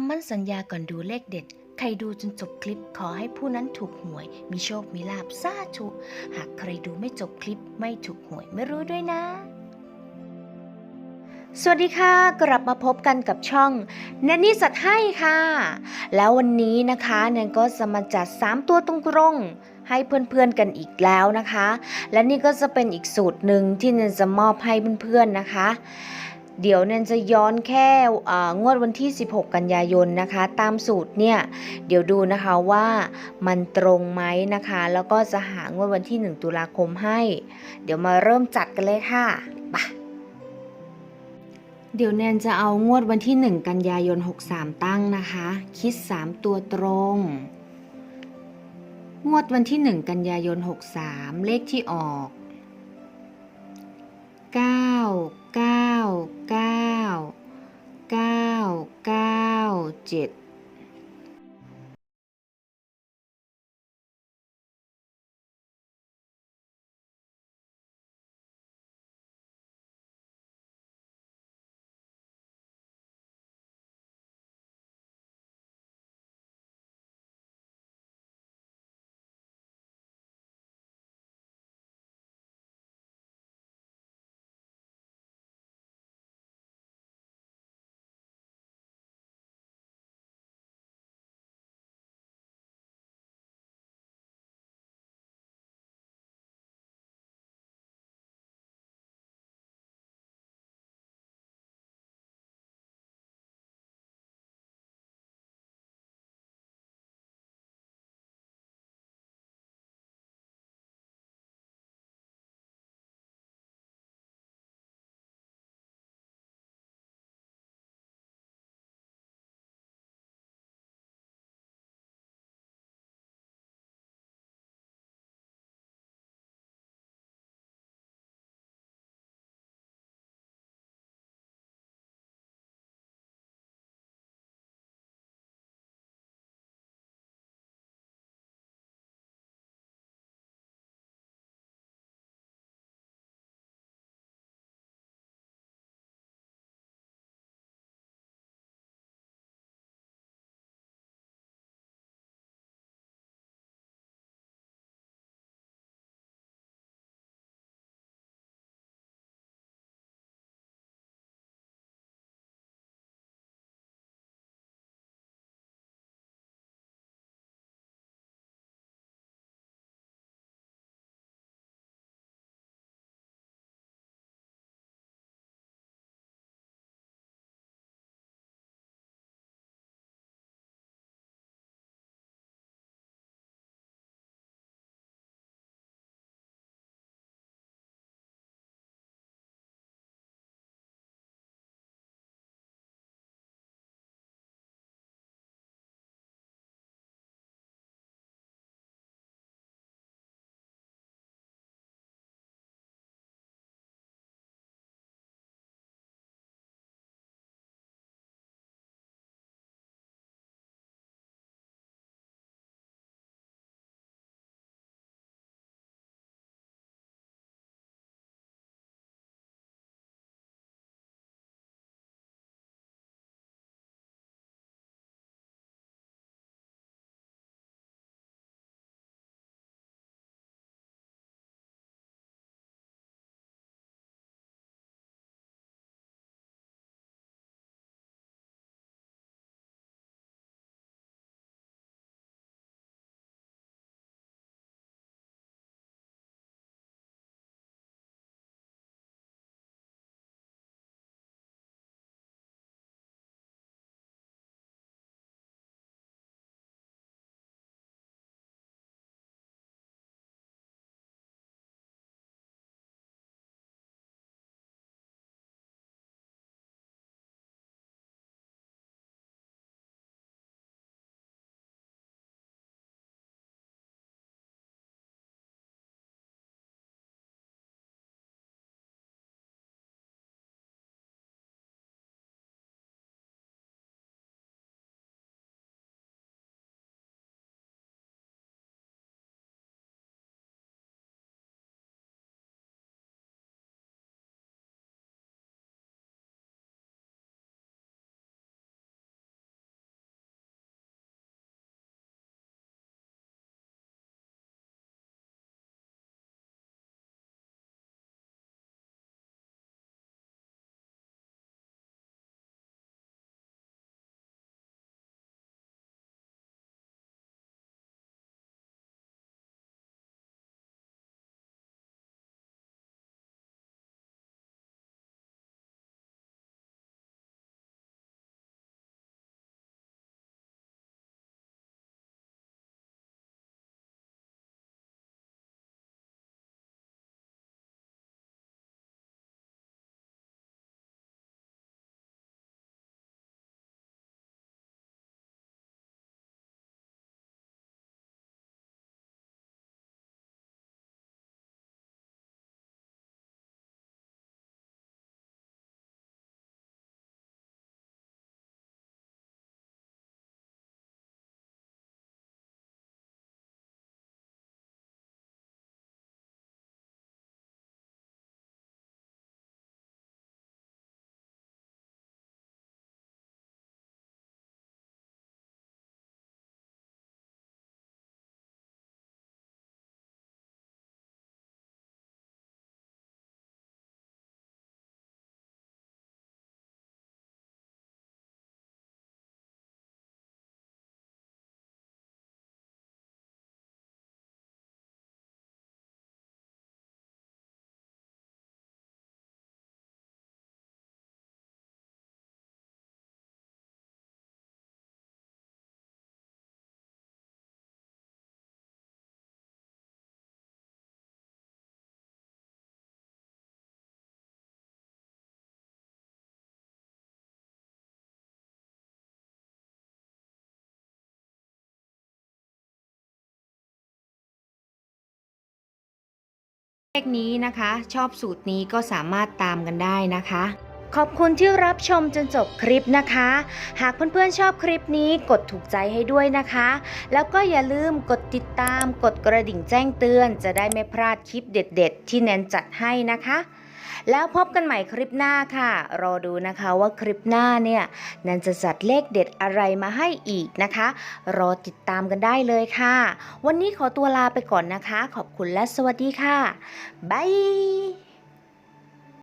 ำมั่นสัญญาก่อนดูเลขเด็ด ใครดูจนจบคลิปขอให้ผู้นั้นถูกหวย มีโชคมีลาบสาธุหากใครดูไม่จบคลิปไม่ถูกหวยไม่รู้ด้วยนะสวัสดีค่ะ กลับมาพบกันกับช่องแนนนี่สัตว์ให้ค่ะ แล้ววันนี้นะคะแนนก็จะมาจัด 3 ตัวตรงๆให้เพื่อนๆกันอีกแล้วนะคะ และนี่ก็จะเป็นอีกสูตรหนึ่งที่แนนจะมอบให้เพื่อนๆนะคะ เดี๋ยวแนนจะย้อนแค่งวดวันที่ 16 กันยายนนะคะ ตามสูตรเนี่ย เดี๋ยวดูนะคะว่ามันตรงไหมนะคะ แล้วก็จะหางวดวันที่ 1 ตุลาคมให้ เดี๋ยวมาเริ่มจัดกันเลยค่ะไปเดี๋ยวแนนจะเอางวดวันที่ 1 กันยายน 63 ตั้งนะคะ คิด 3 ตัวตรง งวดวันที่ 1 กันยายน 63 เลขที่ออก เลขนี้นะคะ ชอบสูตรนี้ก็สามารถตามกันได้นะคะ ขอบคุณที่รับชมจนจบคลิปนะคะ หากเพื่อนๆชอบคลิปนี้กดถูกใจให้ด้วยนะคะ แล้วก็อย่าลืมกดติดตามกดกระดิ่งแจ้งเตือน จะได้ไม่พลาดคลิปเด็ด ๆ ที่แนนจัดให้นะคะ แล้วพบกันใหม่คลิปหน้าค่ะ รอดูนะคะว่าคลิปหน้าเนี่ยนันจะจัดเลขเด็ดอะไรมาให้อีกนะคะ รอติดตามกันได้เลยค่ะ วันนี้ขอตัวลาไปก่อนนะคะ ขอบคุณและสวัสดีค่ะ บาย